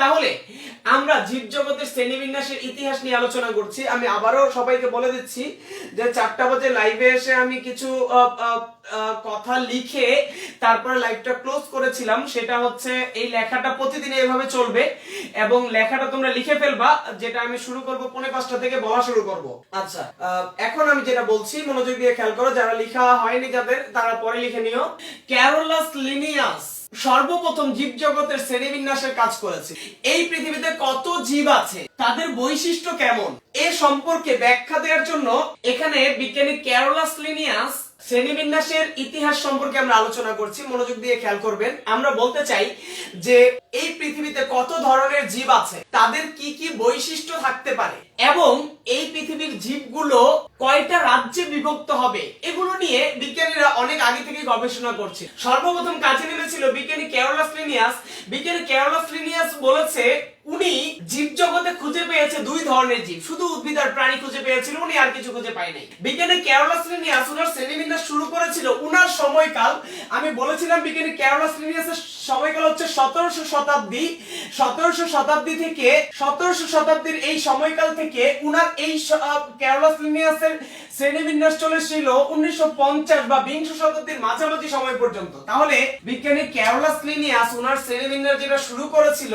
তাহলে আমরা জীবজগতের শ্রেণীবিন্যাসের ইতিহাস নিয়ে আলোচনা করছি। আমি আবারও সবাইকে বলে দিচ্ছি যে চারটা বাজে লাইভে এসে আমি কিছু কথা লিখে তারপরে লাইভটা ক্লোজ করেছিলাম। সেটা হচ্ছে এই লেখাটা প্রতিদিন এইভাবে চলবে এবং লেখাটা তোমরা লিখে ফেলবা, যেটা আমি শুরু করব পৌনে পাঁচটা থেকে বলা শুরু করব। আচ্ছা এখন আমি যেটা বলছি, মনোযোগ দিয়ে খেয়াল করো, যারা লিখা হয়নি যাদের তারা পরে লিখে নিও। ক্যারোলাস লিনিয়াস সর্বপ্রথম জীব জগতের শ্রেণীবিন্যাসের কাজ করেছে। এই পৃথিবীতে কত জীব আছে, তাদের বৈশিষ্ট্য কেমন? এ সম্পর্কে ব্যাখ্যা দেওয়ার জন্য এখানে বিজ্ঞানী ক্যারোলাস লিনিয়াস শ্রেণীবিন্যাসের ইতিহাস সম্পর্কে আমরা আলোচনা করছি। মনোযোগ দিয়ে খেয়াল করবেন। আমরা বলতে চাই যে, এই পৃথিবীতে কত ধরনের জীব আছে, তাদের কি কি বৈশিষ্ট্য থাকতে পারে? এবং এই পৃথিবীর জীবগুলো কয়টা রাজ্যে বিভক্ত হবে, এগুলো নিয়ে বিজ্ঞানীরা অনেক আগে থেকে গবেষণা করছে। সর্বপ্রথম কাজে নেমেছিল বিজ্ঞানী ক্যারোলাস লিনিয়াস বিজ্ঞানী ক্যারোলাস লিনিয়াস বলেছে, উনি জীব জগতে খুঁজে পেয়েছে দুই ধরনের জীব। শুধু উদ্ভিদ আর প্রাণী খুঁজে পেয়েছিল, উনি আর কিছু খুঁজে পায় নাই। বিজ্ঞানী ক্যারোলাস লিনিয়াস উনার শ্রেণীবিন্যাস শুরু উনার সময়কাল। আমি বলেছিলাম বিজ্ঞানী ক্যারোলাস লিনিয়াসের সময়কাল হচ্ছে সতেরোশো শতাব্দী। সতেরোশো শতাব্দী থেকে সতেরোশো শতাব্দীর এই সময়কাল থেকে উনার এই ক্যারোলাস লিনিয়াসের শ্রেণীবিন্যাস চলেছিল উনিশশো পঞ্চাশ বা বিংশ শতাব্দীর মাঝামাঝি সময় পর্যন্ত। তাহলে বিজ্ঞানী ক্যারোলাস লিনিয়াস উনার শ্রেণীবিন্যাস যেটা শুরু করেছিল,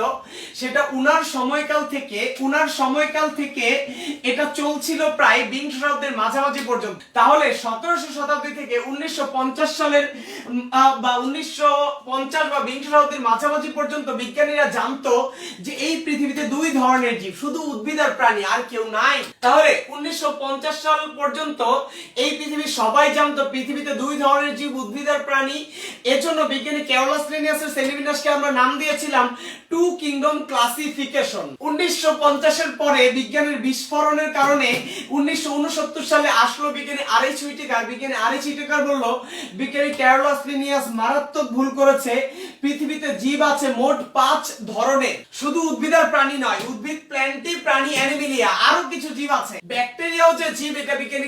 সেটা উনার সময়কাল থেকে, উনার সময়কাল থেকে এটা চলছিল প্রায় বিংশ শতাব্দীর মাঝামাঝি পর্যন্ত। তাহলে সতেরোশো শতাব্দী থেকে উনিশশো পঞ্চাশ সালের বা উনিশশো পঞ্চাশ বা বিংশ শতাব্দীর মাঝামাঝি পর্যন্ত বিজ্ঞানীরা জানতো যে এই পৃথিবীতে দুই ধরনের জীব, শুধু উদ্ভিদ আর প্রাণী, আর কেউ নাই। তাহলে উনিশশো পঞ্চাশ সাল পর্যন্ত এই পৃথিবীর সবাই জানতো পৃথিবীতে দুই ধরনের জীব উদ্ভিদ আর প্রাণী। এজন্য বিজ্ঞানী ক্যারোলাস লিনিয়াসের শ্রেণীবিন্যাসকে আমরা নাম দিয়েছিলাম টু কিংডম ক্লাসিফিকেশন। উনিশশো পঞ্চাশের পরে বিজ্ঞানের বিস্ফোরণের কারণে উনিশশো উনসত্তর সালে আসলো বিজ্ঞানী আরিচ হুইটেকার বিজ্ঞানী আরিচ হুইটেকার বলল, বিজ্ঞানী ক্যারোলাস লিনিয়াস মারাত্মক ভুল করেছে। পৃথিবীতে জীব আছে মোট পাঁচ ধরনের। শুধু উদ্ভিদ আর প্রাণী নয়, উদ্ভিদ, প্ল্যান্টি প্রাণী, অ্যানিমিলিয়া আরও কিছু জীব আছে। ব্যাকটেরিয়াও যে জীব, এটা বিজ্ঞানী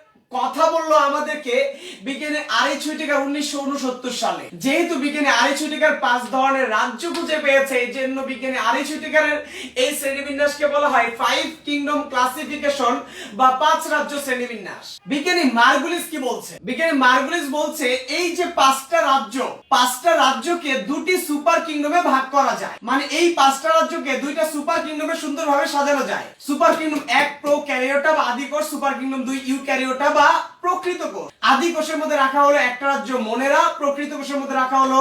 কথা বলল আমাদেরকে বিজ্ঞানী আড়াই ছুটিকার উনিশশো উনসত্তর সালে। যেহেতু বিজ্ঞানী আড়াই ছুটিকার পাঁচ ধরনের রাজ্য খুঁজে পেয়েছে, এই জন্য বিজ্ঞানী আড়াই ছুটিকারের এই শ্রেণীবিন্যাসকে বলা হয় ফাইভ কিংডম ক্লাসিফিকেশন বা পাঁচ রাজ্য শ্রেণীবিন্যাস। বিজ্ঞানী মার্গুলিস কি বলছে? বিজ্ঞানী মার্গুলিস বলছে, এই যে পাঁচটা রাজ্য, পাঁচটা রাজ্যকে দুটি সুপার কিংডমে ভাগ করা যায়। মানে এই পাঁচটা রাজ্যকে দুইটা সুপার কিংডমে সুন্দরভাবে সাজানো যায়। সুপার কিংডম এক প্রো ক্যারিওটা বা আদিকোষ সুপার কিংডম দুই ইউ ক্যারিওটা প্রকৃত কোষ। আদি কোষের মধ্যে রাখা হলো একটা রাজ্য মনেরা, প্রকৃত কোষের মধ্যে রাখা হলো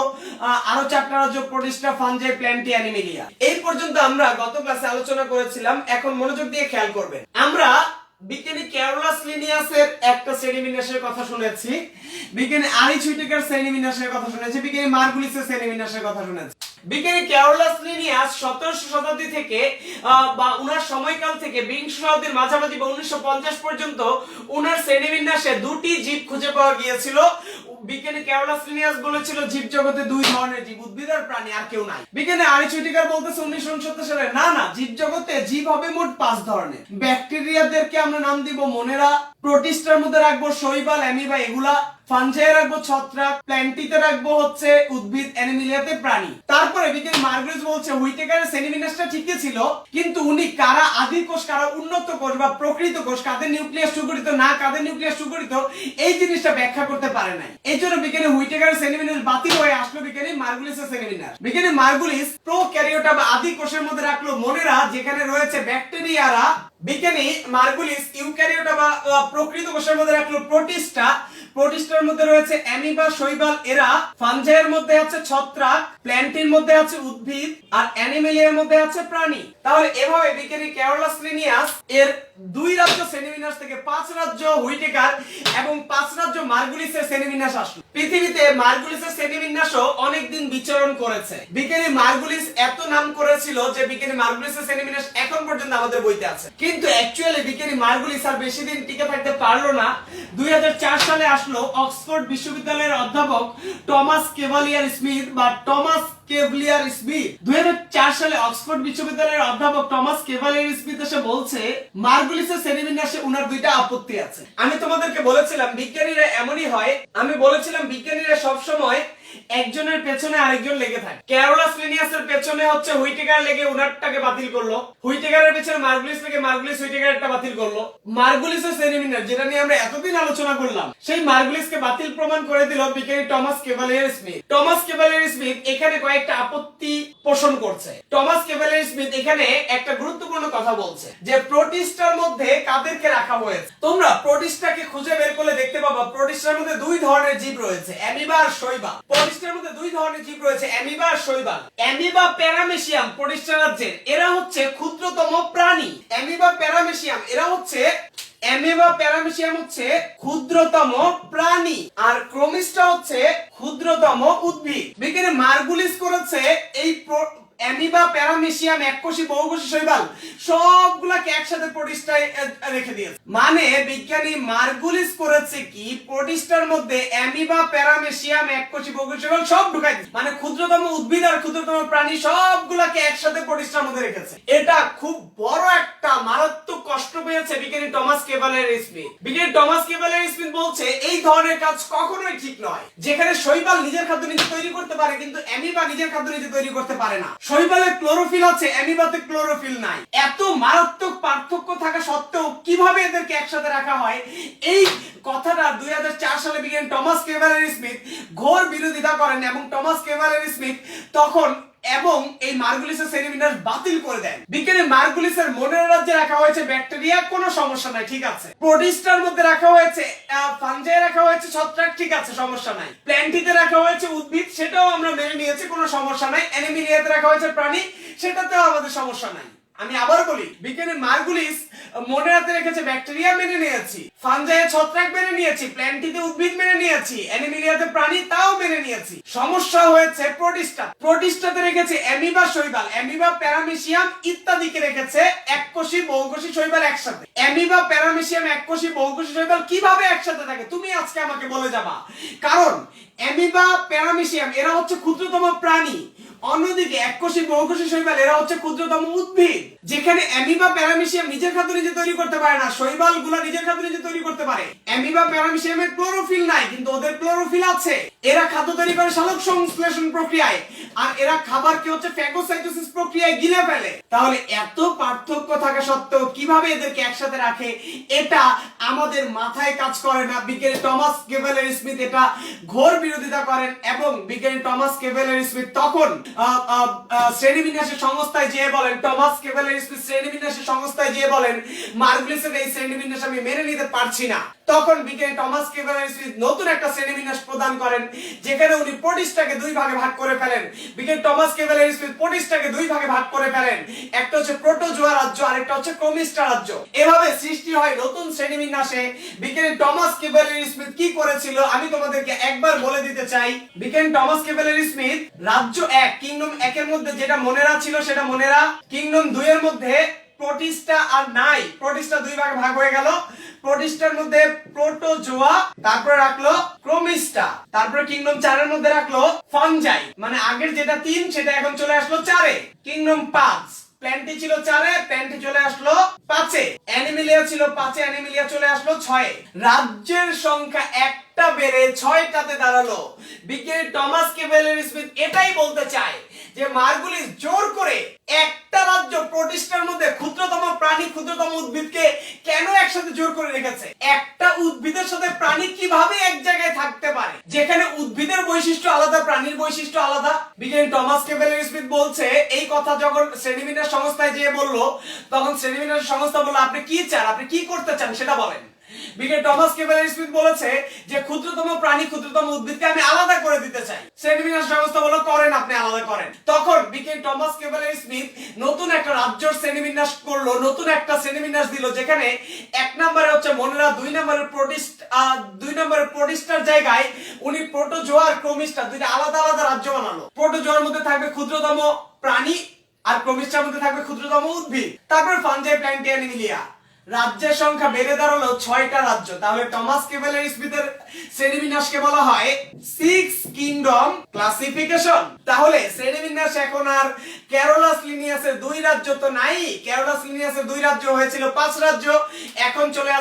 আরও চারটা রাজ্য প্রোটিস্টা ফানজাই প্ল্যান্টি, অ্যানিমিলিয়া। এই পর্যন্ত আমরা গত ক্লাসে আলোচনা করেছিলাম, এখন মনোযোগ দিয়ে খেয়াল করবেন। আমরা বিজ্ঞানী ক্যারোলাস লিনিয়াসের একটা শ্রেণীবিন্যাসের কথা শুনেছি, বিজ্ঞানী আরিচ হুইটেকার শ্রেণীবিন্যাসের কথা শুনেছি, বিজ্ঞানী মার্গুলিসের শ্রেণীবিন্যাসের কথা শুনেছি। বিজ্ঞানী ক্যারোলাস লিনিয়াস সতেরোশো শতাব্দী থেকে বা উনার সময়কাল থেকে বিংশ শতাব্দীর মাঝামাঝি বা উনিশশো পঞ্চাশ পর্যন্ত উনার শ্রেণীবিন্যাসে দুটি জীব খুঁজে পাওয়া গিয়েছিল। বিজ্ঞানী ক্যারোলাস লিনিয়াস বলেছিল, জীব জগতে দুই ধরনের জীব, উদ্ভিদ আর প্রাণী, আর কেউ নাই। বিজ্ঞানী আরিচুটিকার বলতেছে, উনিশশো উনসত্তর সালে না না, জীব জগতে জীব হবে মোট পাঁচ ধরনের। ব্যাকটেরিয়াদেরকে আমরা নাম দিব মনেরা প্রোটিস্টার মধ্যে রাখব শৈবাল, অ্যামিবা, এগুলা। রাখব ছত্রাক, প্ল্যান্টিতে রাখব হচ্ছে উদ্ভিদ, অ্যানিমিলিয়াতে প্রাণী। তারপরে বিজ্ঞানী মার্গ্রেস বলছে, হুইটেকারের ঠিকই ছিল, কিন্তু উনি কারা আদি কোষ, কারা উন্নত কোষ বা প্রকৃত কোষ, কাদের নিউক্লিয়াস সুগঠিত, না কাদের নিউক্লিয়াস সুগঠিত, এই জিনিসটা ব্যাখ্যা করতে পারে নাই। এই জন্য বিজ্ঞানী হুইটেকারের শ্রেণীবিন্যাস বাতিল হয়ে আসলো বিজ্ঞানী মার্গুলিসের শ্রেণীবিন্যাস বিজ্ঞানী মার্গুলিস প্রো ক্যারিওটা বা আদি কোষের মধ্যে রাখল মনেরা, যেখানে রয়েছে ব্যাকটেরিয়ারা বিজ্ঞানী মার্গুলিস ইউক্যারিওটা বা প্রকৃত কোষের মধ্যে রাখল প্রোটিস্টা। প্রোটিস্টার মধ্যে রয়েছে অ্যামিবা, শৈবাল, এরা ফানজাইয়ের মধ্যে আছে ছত্রাক, প্ল্যান্টের মধ্যে আছে উদ্ভিদ, আর অ্যানিমেলিয়ার মধ্যে আছে প্রাণী। তাহলে এভাবে বিকেনি ক্যারোলাস লিনিয়াস এর দুই রাজ্য শ্রেণীবিন্যাস থেকে পাঁচ রাজ্য হুইটেকার এবং পাঁচ রাজ্য মার্গুলিসের শ্রেণীবিন্যাস আসলো। পৃথিবীতে মার্গুলিসের শ্রেণীবিন্যাসও অনেকদিন বিচরণ করেছে। বিজ্ঞানী মার্গুলিস এত নাম করেছিল যে বিজ্ঞানী মার্গুলিসের শ্রেণীবিন্যাস এখন পর্যন্ত আমাদের বইতে আছে। কিন্তু অ্যাকচুয়ালি বিজ্ঞানী মার্গুলিস আর বেশি দিন টিকে থাকতে পারল না। দুই হাজার চার সালে আসলো অক্সফোর্ড বিশ্ববিদ্যালয়ের অধ্যাপক টমাস কেভালিয়ার স্মিথ বা টমাস কেভলিয়ার স্মিথ। দুই সালে অক্সফোর্ড বিশ্ববিদ্যালয়ের অধ্যাপক টমাস কেভালিয়ার স্মিথ এসে বলছে মার্গুলিসের শ্রেণীবিন্যাসে উনার দুইটা আপত্তি আছে। আমি তোমাদেরকে বলেছিলাম, বিজ্ঞানীরা এমনই হয়। আমি বলেছিলাম, বিজ্ঞানীরা সব সময় একজনের পেছনে আরেকজন লেগে থাকে। ক্যারোলাস লিনিয়াসের পেছনে হচ্ছে হুইটেকার লেগে উনারটাকে বাতিল করল। হুইটেকারের পেছনে মার্গুলিস লেগে মার্গুলিস হুইটেকারটা বাতিল করল। মার্গুলিসের শ্রেণীবিন্যাস যেটা নিয়ে আমরা এতদিন আলোচনা করলাম, সেই মার্গুলিসকে বাতিল প্রমাণ করে দিল বিজ্ঞানী Thomas Cavalier Smith. Thomas Cavalier Smith এখানে কয়েকটা আপত্তি পোষণ করছে। টমাস কেভালিয়ার স্মিথ এখানে একটা গুরুত্বপূর্ণ কথা বলছে, যে প্রোটিস্টার মধ্যে কাদেরকে রাখা হয়েছে? তোমরা প্রোটিস্টাকে খুঁজে বের করলে দেখতে পাবা, প্রোটিস্টার মধ্যে দুই ধরনের জীব রয়েছে অ্যামিবা আর শৈবাল মধ্যে দুই ধরনের জীব রয়েছে, অ্যামিবা আর শৈবাল। অ্যামিবা প্যারামেশিয়াম রাজ্যের, এরা হচ্ছে ক্ষুদ্রতম প্রাণী। অ্যামিবা প্যারামেশিয়াম, এরা হচ্ছে, অ্যামিবা প্যারামেশিয়াম হচ্ছে ক্ষুদ্রতম প্রাণী, আর ক্রোমিস্টা হচ্ছে ক্ষুদ্রতম উদ্ভিদ। বিজ্ঞানী মার্গুলিস করেছে এই অ্যামিবা প্যারামেশিয়াম এককোষী বহুকোষী শৈবাল সবগুলাকে একসাথে আহ, রেখে দিয়েছে। মানে বিজ্ঞানী মার্গুলিস করেছে কি প্রোটিস্টার মধ্যে অ্যামিবা প্যারামেশিয়াম এককোষী বহুকোষী শৈবাল সব ঢুকাই দিয়েছে। মানে ক্ষুদ্রতম উদ্ভিদ আর ক্ষুদ্রতম প্রাণী সবগুলাকে একসাথে প্রোটিস্টার মধ্যে রেখেছে। এটা খুব বড় একটা মারাত্মক কষ্ট পেয়েছে বিজ্ঞানী টমাস কেভালের স্মিথ। বিজ্ঞানী টমাস কেভালের স্মিথ বলছে এই ধরনের কাজ কখনোই ঠিক নয়। যেখানে শৈবাল নিজের খাদ্য নিজে তৈরি করতে পারে কিন্তু অ্যামিবা নিজের খাদ্য নিজে তৈরি করতে পারে না। শৈবালে ক্লোরোফিল আছে, অ্যামিবাতে ক্লোরোফিল নাই। এত মারাত্মক পার্থক্য থাকা সত্ত্বেও কীভাবে এদেরকে একসাথে রাখা হয়? এই কথাটা দুই হাজার চার সালে বিজ্ঞান টমাস কেভারের স্মিথ ঘোর বিরোধিতা করেন এবং টমাস কেভারের স্মিথ তখন এবং এই মার্গুলিসের শ্রেণীবিন্যাস বাতিল করে দেন। বিজ্ঞানী মার্গুলিসের মনের রাজ্যে রাখা হয়েছে ব্যাকটেরিয়া, কোনো সমস্যা নাই, ঠিক আছে। প্রোটিস্টার মধ্যে রাখা হয়েছে ফাঞ্জায় রাখা হয়েছে ছত্রাক, ঠিক আছে, সমস্যা নাই। প্ল্যান্টিতে রাখা হয়েছে উদ্ভিদ, সেটাও আমরা মেনে নিয়েছি, কোনো সমস্যা নাই। অ্যানিমিলিয়াতে রাখা হয়েছে প্রাণী, সেটাতেও আমাদের সমস্যা নাই। আমি আবার বলি, বিজ্ঞানী মার্গুলিস মনে রাখতে রেখেছে ব্যাকটেরিয়া মেনে নিয়েছি। ফানজায়ে ছত্রাক মেনে নিয়েছি, প্ল্যান্টিতে উদ্ভিদ মেনে নিয়েছি, অ্যানিমিলিয়াতে প্রাণী তাও মেনে নিয়েছি। সমস্যা হয়েছে প্রোটিস্টা। প্রোটিস্টাতে রেখেছে অ্যামিবা শৈবাল, অ্যামিবা ইত্যাদিকে রেখেছে শৈবাল একসাথে। অ্যামিবা শৈবাল কীভাবে একসাথে থাকে? তুমি আজকে আমাকে বলে যাবা। কারণ অ্যামিবা, প্যারামিশিয়াম, এরা হচ্ছে ক্ষুদ্রতম প্রাণী। অন্যদিকে এককোষী বহুকোষী শৈবাল, এরা হচ্ছে ক্ষুদ্রতম উদ্ভিদ। যেখানে অ্যামিবা, প্যারামিশিয়াম নিজের খাদ্য তৈরি করতে পারে না শৈবালগুলা নিজের খাদ্য নিজে তৈরি করতে পারে। অ্যামিবা প্যারামিশিয়ামের ক্লোরোফিল নাই কিন্তু ওদের ক্লোরোফিল আছে। এরা খাদ্য তৈরি করে সালোক সংশ্লেষণ প্রক্রিয়ায়। আর এরা খাবারকে হচ্ছে ফ্যাগোসাইটোসিস প্রক্রিয়ায় গিলে ফেলে। তাহলে এত পার্থক্য থাকা সত্ত্বেও কীভাবে এদেরকে একসাথে রাখে এটা আমাদের মাথায় কাজ করে না। বিজ্ঞানী টমাস কেভেলের স্মিথ এটা ঘোর বিরোধিতা করেন এবং বিজ্ঞানী টমাস কেভেলের স্মিথ তখন আহ, শ্রেণীবিন্যাসের সংস্থায় যেয়ে বলেন টমাস কেভেলের স্মিথ শ্রেণীবিন্যাসের সংস্থায় যেয়ে বলেন মার্গুলিসের এই শ্রেণীবিন্যাস আমি মেনে নিতে পারছি না। তখন বিজ্ঞানী টমাস স্মিথ নতুন একটা শ্রেণীবিন্যাস প্রদান করেন, যেখানে উনি প্রোটিস্টাকে দুই ভাগে ভাগ করে ফেলেন। বিজ্ঞানী টমাস কেভেলের স্মিথ প্রোটিস্টাকে দুই ভাগে ভাগ করে ফেলেন। একটা হচ্ছে প্রোটোজোয়া রাজ্য, আরেকটা হচ্ছে ক্রোমিস্টা রাজ্য। এভাবে সৃষ্টি হয় নতুন শ্রেণীবিন্যাসে বিজ্ঞানী টমাস কেভেলের স্মিথ কি করেছিল, আমি তোমাদেরকে একবার বলে দিতে চাই। বিজ্ঞানী টমাস কেভেলের স্মিথ রাজ্য এক কিংডম একের মধ্যে যেটা মনেরা ছিল সেটা মনেরা। কিংডম দুই এর মধ্যে প্রোটিস্টা আর নাই। প্রোটিস্টা দুই ভাগে ভাগ হয়ে গেল। প্রোটিস্টার মধ্যে প্রোটোজোয়া তারপরে রাখল ক্রোমিস্টা, তারপরে কিংডম চারের মধ্যে রাখল ফানজাই মানে আগের যেটা তিন, সেটা এখন চলে আসলো চারে। কিংডম পাঁচ। প্ল্যান্টি ছিল চারে প্ল্যান্টি চলে আসলো পাঁচে। অ্যানিমিলিয়া ছিল পাঁচে, অ্যানিমিলিয়া চলে আসলো ছয়ে। রাজ্যের সংখ্যা একটা বেড়ে ছয়টাতে দাঁড়াল। বিজ্ঞানী টমাস কেভেলের স্মিথ এটাই বলতে চায় যে মার্গুলিস জোর করে একটা রাজ্য প্রতিষ্ঠার মধ্যে ক্ষুদ্রতম প্রাণী, ক্ষুদ্রতম উদ্ভিদকে কেন একসাথে জোর করে রেখেছে? একটা উদ্ভিদের সাথে প্রাণী কীভাবে এক জায়গায় থাকতে পারে? যেখানে উদ্ভিদের বৈশিষ্ট্য আলাদা, প্রাণীর বৈশিষ্ট্য আলাদা। বিজ্ঞানী টমাস কেভেলের স্মিথ বলছে, এই কথা যখন শ্রেণীবিন্যাস সংস্থায় যেয়ে বলল, তখন শ্রেণীবিন্যাস সংস্থা বলল, আপনি কি চান? আপনি কি করতে চান? সেটা বলেন। টমাস কেভেলের স্মিথ বলেছে যে ক্ষুদ্রতম প্রাণী ক্ষুদ্রতম উদ্ভিদকে আমি আলাদা করে দিতে চাই। সংস্থা বলল করেন আপনি, আলাদা করেন। তখন টমাস কেভেলের স্মিথ নতুন একটা শ্রেণীবিন্যাস করল, নতুন একটা শ্রেণীবিন্যাস দিল, যেখানে এক নম্বরে হচ্ছে মনেরা, দুই নম্বরের প্রোটিস্ট দুই নম্বরের প্রোটিস্টার জায়গায় উনি আর দুইটা আলাদা আলাদা রাজ্য বানালো। প্রোটোজোয়ার মধ্যে থাকবে ক্ষুদ্রতম প্রাণী আর ক্রোমিস্টার মধ্যে থাকবে ক্ষুদ্রতম উদ্ভিদ। তারপর ফানজাই প্ল্যান্টি অ্যানিমিলিয়া রাজ্যের সংখ্যা বেড়ে দাঁড়াল ছয়টা রাজ্য। তাহলে টমাস কেভেলের স্মিথের শ্রেণীবিন্যাসকে বলা হয় সিক্স কিংডম ক্লাসিফিকেশন। তাহলে শ্রেণীবিন্যাস এখন আর কেরলাস লিনিয়াসের দুই রাজ্য তো নাই। কেরলাস লিনিয়াসের দুই রাজ্য হয়েছিল পাঁচ রাজ্য। এখন চলে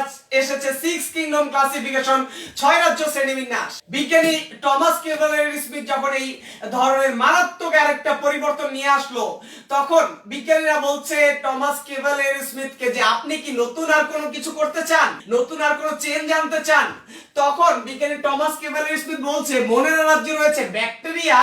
এসেছে সিক্স কিংডম ক্লাসিফিকেশন, ছয় রাজ্য শ্রেণীবিন্যাস। বিজ্ঞানী টমাস কেভেলের স্মিথ যখন এই ধরনের মারাত্মক আরেকটা পরিবর্তন নিয়ে আসলো, তখন বিজ্ঞানীরা বলছে টমাস কেভেলের স্মিথকে যে আপনি কি নতুন আর কোনো কিছু করতে চান? নতুন আর কোনো চেঞ্জ আনতে চান? তখন বিজ্ঞানী টমাস কেভেলের স্মিথ বলছে, মনের অ্যালার্জি রয়েছে ব্যাকটেরিয়া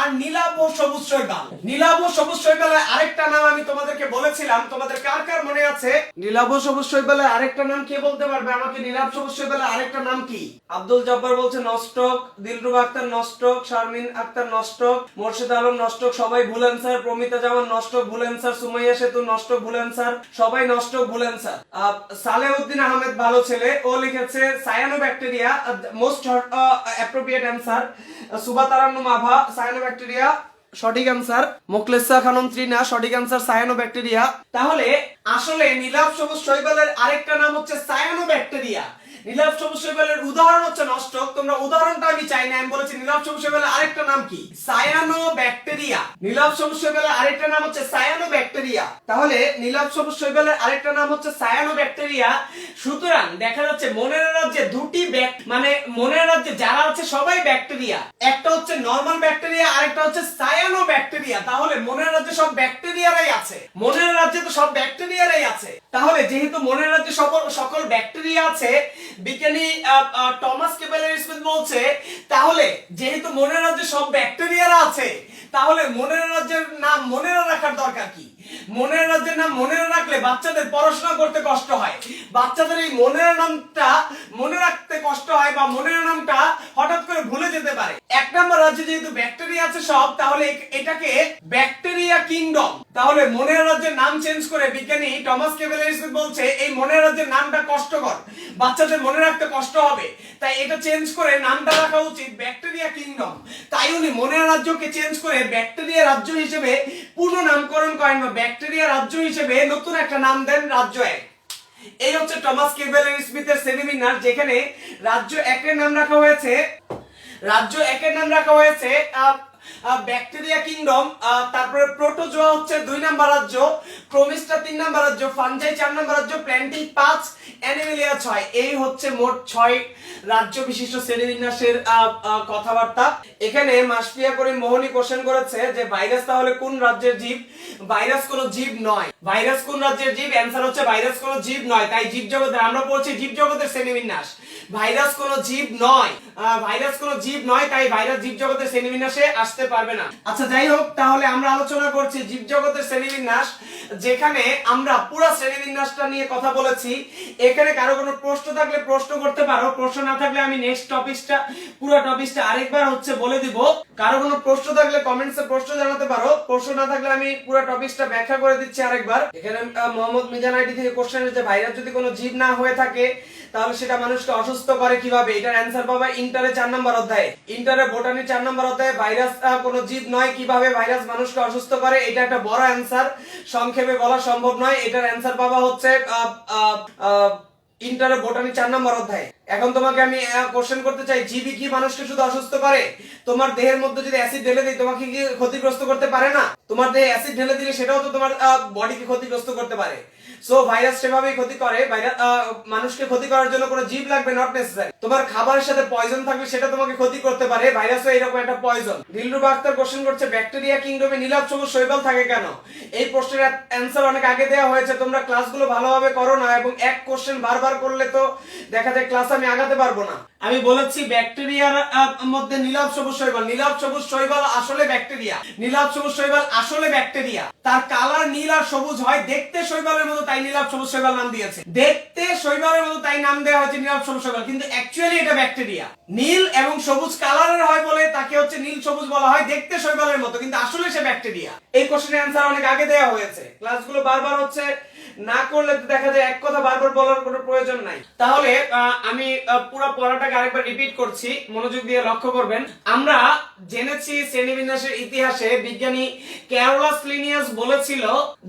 আর নীলাভ সবুজ শৈবাল নীলাভ সবুজ শৈবালের আরেকটা নাম আমি তোমাদেরকে বলেছিলাম। তোমাদের কার কার মনে আছে? নীলাভ সবুজ শৈবালের আরেকটা নাম কে বলতে পারবে? আমাকে নীলাভ সবুজ শৈবালের আরেকটা নাম কি? আব্দুল জব্বার বলছে নষ্টক, দিলরুবা আক্তার নষ্টক, শারমিন আক্তার নষ্টক, মোর্শেদ আলম নষ্টক, সবাই ভুল অ্যান্সার প্রমিতা জামান নষ্টক, ভুল অ্যান্সার সুমাইয়া সেতু নষ্টক, ভুল অ্যান্সার সবাই নষ্টক, ভুল অ্যান্সার সালেউদ্দিন আহমেদ ভালো ছেলে, ও লিখেছে cyano bacteria most appropriate answer সুবাতারান্নু মাভা সায়ানো ব্যাকটেরিয়া সঠিক অ্যান্সার মোকলেসা খানম ত্রিনা সঠিক অ্যান্সার সায়ানো ব্যাকটেরিয়া তাহলে, আসলে নীলাভ সবুজ শৈবালের আরেকটা নাম হচ্ছে সায়ানো ব্যাকটেরিয়া নীলাভ সবুজ শৈবালের উদাহরণ হচ্ছে নষ্টক। তোমরা উদাহরণটা আমি চাই না, আমি বলেছি নীলাভ সবুজ শৈবালের আরেকটা নাম কি? সায়ানো ব্যাকটেরিয়া নীলাভ সবুজ শৈবালের আরেকটা নাম হচ্ছে সায়ানো ব্যাকটেরিয়া তাহলে নীলাভ সবুজ শৈবালের আরেকটা নাম হচ্ছে সায়ানো ব্যাকটেরিয়া সুতরাং দেখা যাচ্ছে মনের রাজ্যে দুটি মানে মনের রাজ্যে যারা আছে সবাই ব্যাকটেরিয়া একটা হচ্ছে নরমাল ব্যাকটেরিয়া আরেকটা হচ্ছে সায়ানো ব্যাকটেরিয়া তাহলে মনের রাজ্যে সব ব্যাকটেরিয়ারাই আছে। মনের সব ব্যাকটেরিয়ারাই আছে। তাহলে যেহেতু মনের রাজ্যে সকল সকল ব্যাকটেরিয়া আছে, বিজ্ঞানী টমাস কেবেলের স্মিথ বলছে, তাহলে যেহেতু মনের রাজ্যে সব ব্যাকটেরিয়ারা আছে, তাহলে মনের রাজ্যের নাম মনেরা রাখার দরকার কি? মনের রাজ্যের নাম মনে রাখলে বাচ্চাদের পড়াশোনা করতে কষ্ট হয়। বাচ্চাদের এই মনের নামটা মনে রাখতে কষ্ট হয় বা মনের নামটা হঠাৎ করে ভুলে যেতে পারে। এক নম্বর রাজ্যে যেহেতু ব্যাকটেরিয়া আছে সব, তাহলে এটাকে ব্যাকটেরিয়া কিংডম তাহলে মনের রাজ্যের নাম চেঞ্জ করে বিজ্ঞানী টমাস কেভেলের বলছে, এই মনের রাজ্যের নামটা কষ্টকর। বাচ্চাদের মনে রাখতে কষ্ট হবে। তাই এটা চেঞ্জ করে নামটা রাখা উচিত ব্যাকটেরিয়া কিংডম তাই উনি মনের রাজ্যকে চেঞ্জ করে ব্যাকটেরিয়া রাজ্য হিসেবে পুনঃ নামকরণ করেন বা ব্যাকটেরিয়া রাজ্য হিসেবে নতুন একটা নাম দেন রাজ্য এক। এই হচ্ছে টমাস কেবেলের স্মিথের সেমিনার যেখানে রাজ্য একের নাম রাখা হয়েছে রাজ্য একের নাম রাখা হয়েছে ব্যাকটেরিয়া কিংডম তারপরে প্রোটোজোয়া হচ্ছে দুই নাম্বার রাজ্য ক্রোমিস্টা তিন নাম্বার রাজ্য ফানজাই চার নাম্বার রাজ্য প্ল্যান্টিং পাঁচ অ্যানিমেলিয়া ছয়। এই হচ্ছে মোট ছয় রাজ্য বিশিষ্ট শ্রেণীবিন্যাসের কথাবার্তা। এখানে মাসফিয়া করে মোহনী কোশ্চেন করেছে যে ভাইরাস তাহলে কোন রাজ্যের জীব? ভাইরাস কোনো জীব নয়। ভাইরাস কোন রাজ্যের জীব? অ্যান্সার হচ্ছে ভাইরাস কোনো জীব নয়, তাই জীব জগতের আমরা বলছি জীব জগতের শ্রেণীবিন্যাস। ভাইরাস কোন জীব নয় ভাইরাস কোনো জীব নয়, তাই ভাইরাস জীব জগতের শ্রেণীবিন্যাসে আসতে পারবে না। আচ্ছা যাই হোক, তাহলে আমরা আলোচনা করছি জীব জগতের শ্রেণীবিন্যাস, যেখানে আমরা পুরো শ্রেণীবিন্যাসটা নিয়ে কথা বলেছি। এখানে কারও কোনো প্রশ্ন থাকলে প্রশ্ন করতে পারো, প্রশ্ন না থাকলে আমি নেক্সট টপিকটা পুরো টপিকটা আরেকবার হচ্ছে বলে দিব। কারও কোনো প্রশ্ন থাকলে কমেন্টসে প্রশ্ন জানাতে পারো, প্রশ্ন না থাকলে আমি পুরো টপিকটা ব্যাখ্যা করে দিচ্ছি আরেকবার। এখানে মোহাম্মদ মিজান আইডি থেকে কোশ্চেন যে ভাইরাস যদি কোনো জীব না হয়ে থাকে, তাহলে সেটা মানুষকে অসুস্থ করে কীভাবে? এটার অ্যান্সার পাবে ইন্টারে চার নম্বর অধ্যায়ে। ইন্টারে বোটানি চার নম্বর অধ্যায়ে, ভাইরাস কোনো জীব নয়, কীভাবে ভাইরাস মানুষকে অসুস্থ করে? এটা একটা বড় অ্যান্সার সংক্ষেপে বলা সম্ভব নয়। এটার অ্যান্সার পাবা হচ্ছে ইন্টারে বোটানি চার নম্বর অধ্যায়। এখন তোমাকে আমি কোশ্চেন করতে চাই জীবী কি মানুষকে শুধু অসুস্থ করে? তোমার দেহের মধ্যে যদি অ্যাসিড ঢেলে দিই তোমাকে কি ক্ষতিগ্রস্ত করতে পারে না? তোমার দেহে অ্যাসিড ঢেলে দিলে সেটাও তো তোমার বডিকে ক্ষতিগ্রস্ত করতে পারে। সো ভাইরাস সেভাবেই ক্ষতি করে ভাইরাস মানুষকে ক্ষতি করার জন্য কোনো জীব লাগবে নট নেসেসারি তোমার খাবারের সাথে পয়জন থাকলে সেটা তোমাকে ক্ষতি করতে পারে ভাইরাসও এরকম একটা পয়জন দিলরুবা আক্তার কোশ্চেন করছে ব্যাকটেরিয়া কিংডমে নীলাভ সবুজ শৈবাল থাকে কেন? এই প্রশ্নের অ্যান্সার অনেক আগে দেওয়া হয়েছে, তোমরা ক্লাসগুলো ভালোভাবে করো না, এবং এক কোশ্চেন বারবার করলে তো দেখা যায় ক্লাস আমি আগাতে পারব না। আমি বলেছি ব্যাকটেরিয়ার মধ্যে নীলাভ সবুজ শৈবাল। নীলাভ সবুজ শৈবাল আসলে ব্যাকটেরিয়া। নীলাভ সবুজ শৈবাল আসলে ব্যাকটেরিয়া। তার কালার নীল আর সবুজ হয় দেখতে শৈবালের মতো, তাই নীলাভ সবুজ শৈবাল নাম দিয়েছে। দেখতে শৈবালের মতো, তাই নাম দেওয়া হয়েছে নীলাভ সবুজ শৈবাল। কিন্তু অ্যাকচুয়ালি এটা ব্যাকটেরিয়া। নীল এবং সবুজ কালারের হয় বলে তাকে হচ্ছে নীল সবুজ বলা হয় দেখতে শৈবালের মতো, কিন্তু আসলে সে ব্যাকটেরিয়া। এই কোশ্চেনের অ্যান্সার অনেক আগে দেওয়া হয়েছে। ক্লাসগুলো বারবার হচ্ছে, না করলে দেখা যায় এক কথা বারবার বলার কোনো প্রয়োজন নাই। তাহলে আমি পুরো পড়াটা কথাটাকে আরেকবার রিপিট করছি, মনোযোগ দিয়ে লক্ষ্য করবেন। আমরা জেনেছি শ্রেণীবিন্যাসের ইতিহাসে বিজ্ঞানী ক্যারোলাস লিনিয়াস বলেছিল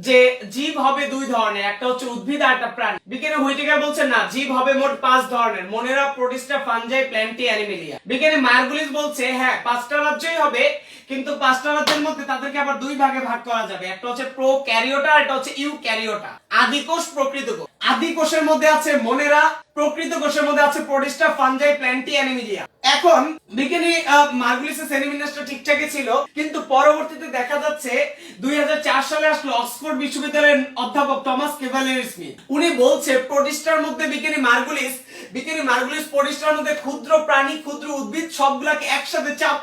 যে জীব হবে দুই ধরনের, একটা হচ্ছে উদ্ভিদ আর একটা প্রাণী। বিজ্ঞানী হুইটেকার বলছেন, না, জীব হবে মোট পাঁচ ধরনের, Monera, Protista fungi Plantae, Animalia. বিজ্ঞানী মার্গুলিস বলছে হ্যাঁ পাঁচটা রাজ্যই হবে, কিন্তু পাঁচটা রাজ্যের মধ্যে তাদেরকে আবার দুই ভাগে ভাগ করা যাবে। একটা হচ্ছে প্রো ক্যারিওটা একটা হচ্ছে ইউ ক্যারিওটা আদিকোষ প্রকৃত আদি কোষের মধ্যে আছে মনেরা প্রকৃত কোষের মধ্যে আছে প্রোটিস্টা ফানজাই প্ল্যান্টি অ্যানিমিলিয়া। এখন বিজ্ঞানী আহ, মার্গুলিসের শ্রেণীবিন্যাসটা ঠিকঠাকই ছিল কিন্তু পরবর্তীতে দেখা যাচ্ছে দুই সালে আসলো অক্সফোর্ড বিশ্ববিদ্যালয়ের অধ্যাপক টমাস কেভালিয়ার স্মিথ। উনি বলছে প্রোটিস্টার মধ্যে বিজ্ঞানী মার্গুলিস বিজ্ঞানী মার্গুলিস প্রোটিস্টার মধ্যে ক্ষুদ্র প্রাণী ক্ষুদ্র উদ্ভিদ সবগুলাকে একসাথে চাপ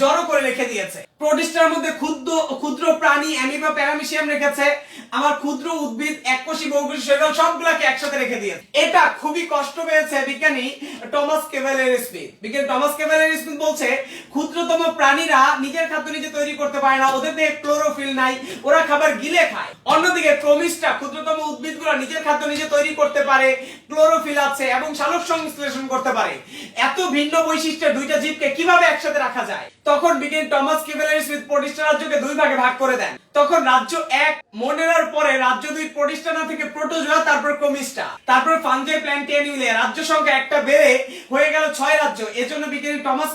জড়ো করে রেখে দিয়েছে। প্রোটিস্টার মধ্যে ক্ষুদ্র ক্ষুদ্র প্রাণী অ্যামিবা প্যারামিশিয়াম রেখেছে আমার ক্ষুদ্র উদ্ভিদ এককোষী বহুকোষী সেগুলো সবগুলাকে একসাথে রেখে দিয়েছে। এটা খুবই কষ্ট পেয়েছে বিজ্ঞানী টমাস কেভেলের স্মিথ। বিজ্ঞানী টমাস কেভেলের স্মিথ বলছে, ক্ষুদ্রতম প্রাণীরা নিজের খাদ্য নিজে তৈরি করতে পারে না, ওদের দেহে ক্লোরোফিল নাই, ওরা খাবার গিলে খায়। অন্যদিকে ক্রমিস্টা ক্ষুদ্রতম উদ্ভিদগুলো নিজের খাদ্য নিজে তৈরি করতে পারে ক্লোরোফিল আছে এবং সালোক সংশ্লেষণ করতে পারে। এত ভিন্ন বৈশিষ্ট্যের দুইটা জীবকে কীভাবে একসাথে রাখা যায়? তখন বিজ্ঞানী টমাস কেভেলের স্মিথ প্রতিষ্ঠা রাজ্যকে দুই ভাগে ভাগ করে দেন। তখন রাজ্য এক মনেরার পরে রাজ্য দুই প্রতিষ্ঠানা থেকে প্রোটোজোয়া তারপর ক্রমিস্টা তারপর ফানজাই প্ল্যান্টিয়ানিউলিয়া রাজ্য সংখ্যা একটা বেড়ে হয়ে গেল ছয় রাজ্য। এজন্য বিজ্ঞানী টমাস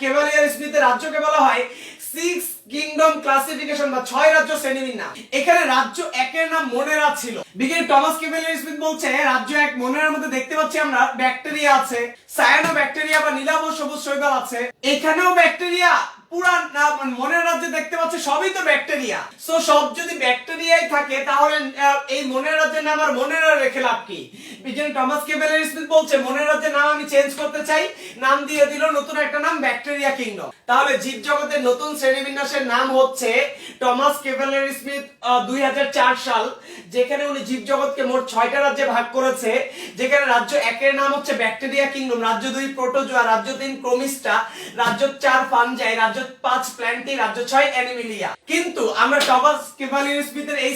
কেভালিয়ার স্মিথের রাজ্যকে বলা হয় সিক্স কিংডম ক্লাসিফিকেশন বা ছয় রাজ্য শ্রেণীবিন্যাস। এখানে রাজ্য একের নাম মনেরা ছিল। বিজ্ঞানী টমাস কেভেলিয়ার স্মিথ বলছে, রাজ্য এক মনেরার মধ্যে দেখতে পাচ্ছি আমরা ব্যাকটেরিয়া আছে। সায়ানো ব্যাকটেরিয়া বা নীলাভ সবুজ শৈবাল আছে। এখানেও ব্যাকটেরিয়া পুরা না মানে মনের রাজ্যে দেখতে পাচ্ছ, সবই তো ব্যাকটেরিয়া। সো সব যদি ব্যাকটেরিয়াই থাকে, তাহলে এই মনের আর রেখে লাভ কি? টমাস কেভেলের স্মিথ বলছে, মনের নাম আমি চেঞ্জ করতে চাই। নাম দিয়ে দিল নতুন একটা নাম, ব্যাকটেরিয়া কিংডম। তাহলে জীব জগতের নতুন নাম হচ্ছে টমাস স্মিথ দুই হাজার চার সাল, যেখানে উনি জীব জগৎকে মোট ছয়টা রাজ্যে ভাগ করেছে, যেখানে রাজ্য একের নাম হচ্ছে ব্যাকটেরিয়া কিংডম, রাজ্য দুই প্রোটোজোয়া, রাজ্য তিন ক্রোমিস্টা, রাজ্য চার ফানজাই রাজ্য পাঁচ রাজ্য ছয় অ্যানিমিলিয়া। কিন্তু আমরা এই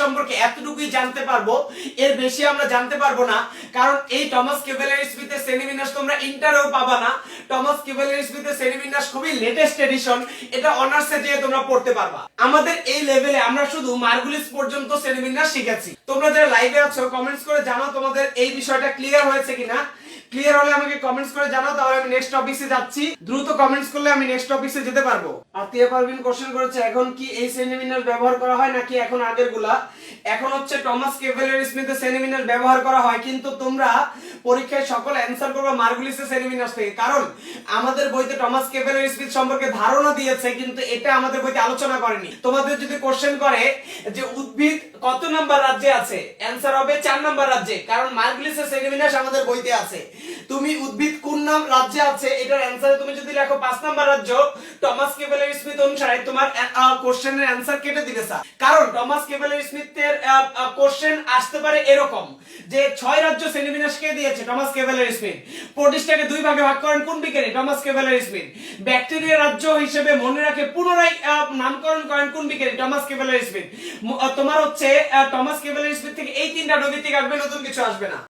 সম্পর্কে এতটুকুই জানতে পারব, এর বেশি আমরা জানতে পারব না, কারণ এই টমাস স্মিথের তোমরা ইন্টারেও পাবা না। টমাস স্মিথের খুবই লেটেস্ট এডিশন এটা অনার্সে যেয়ে তোমরা পড়তে পারবা। আমাদের এই লেভেলে আমরা শুধু মার্গুলিস পর্যন্ত শ্রেণীবিন্যাস শিখেছি। তোমরা যারা লাইভে আছো কমেন্টস করে জানাও তোমাদের এই বিষয়টা ক্লিয়ার হয়েছে কিনা। ক্লিয়ার হলে আমাকে কমেন্টস করে জানাও, তাহলে আমি নেক্সট টপিকসে যাচ্ছি। দ্রুত কমেন্টস করলে আমি নেক্সট টপিকসে যেতে পারব। আতিয়া পারভিন কোশ্চেন করেছে, এখন কি এই সেমিনার ব্যবহার করা হয় নাকি এখন আগেরগুলা এখন হচ্ছে টমাস কেভেলের স্মিথের শ্রেণীবিন্যাস ব্যবহার করা হয়, কিন্তু তোমরা পরীক্ষায় সকল অ্যান্সার করবে মার্গুলিসের শ্রেণীবিন্যাস থেকে। কারণ আমাদের বইতে টমাস কেভেলের স্মিথ সম্পর্কে ধারণা দিয়েছে, কিন্তু এটা আমাদের বইতে আলোচনা করেনি। তোমাদের যদি কোশ্চেন করে যে উদ্ভিদ কত নাম্বার রাজ্যে আছে? অ্যান্সার হবে চার নাম্বার রাজ্যে, কারণ মার্গুলিসের শ্রেণীবিন্যাস আমাদের বইতে আছে। তুমি উদ্ভিদ কোন নাম রাজ্যে আছে? এটার অ্যান্সারে তুমি যদি লেখো পাঁচ নাম্বার রাজ্য টমাস কেভেলের স্মিথ অনুসারে তোমার কোশ্চেনের অ্যান্সার কেটে দিবে স্যার কারণ টমাস কেভেলের কোশ্চেন আসতে পারে এরকম, যে ছয় রাজ্য শ্রেণীবিন্যাসকে দিয়েছে? Thomas Smith. প্রতিষ্ঠাকে দুই ভাগে ভাগ করেন কোন বিজ্ঞানী? Thomas কেভেলের Smith. ব্যাকটেরিয়া রাজ্য হিসেবে মনে রাখে পুনরায় নামকরণ করেন কোন বিজ্ঞানী? Thomas কেভেলের Smith. তোমার হচ্ছে টমাস কেভেলের স্মিথ থেকে এই তিনটা থেকে আসবে নতুন কিছু আসবে না।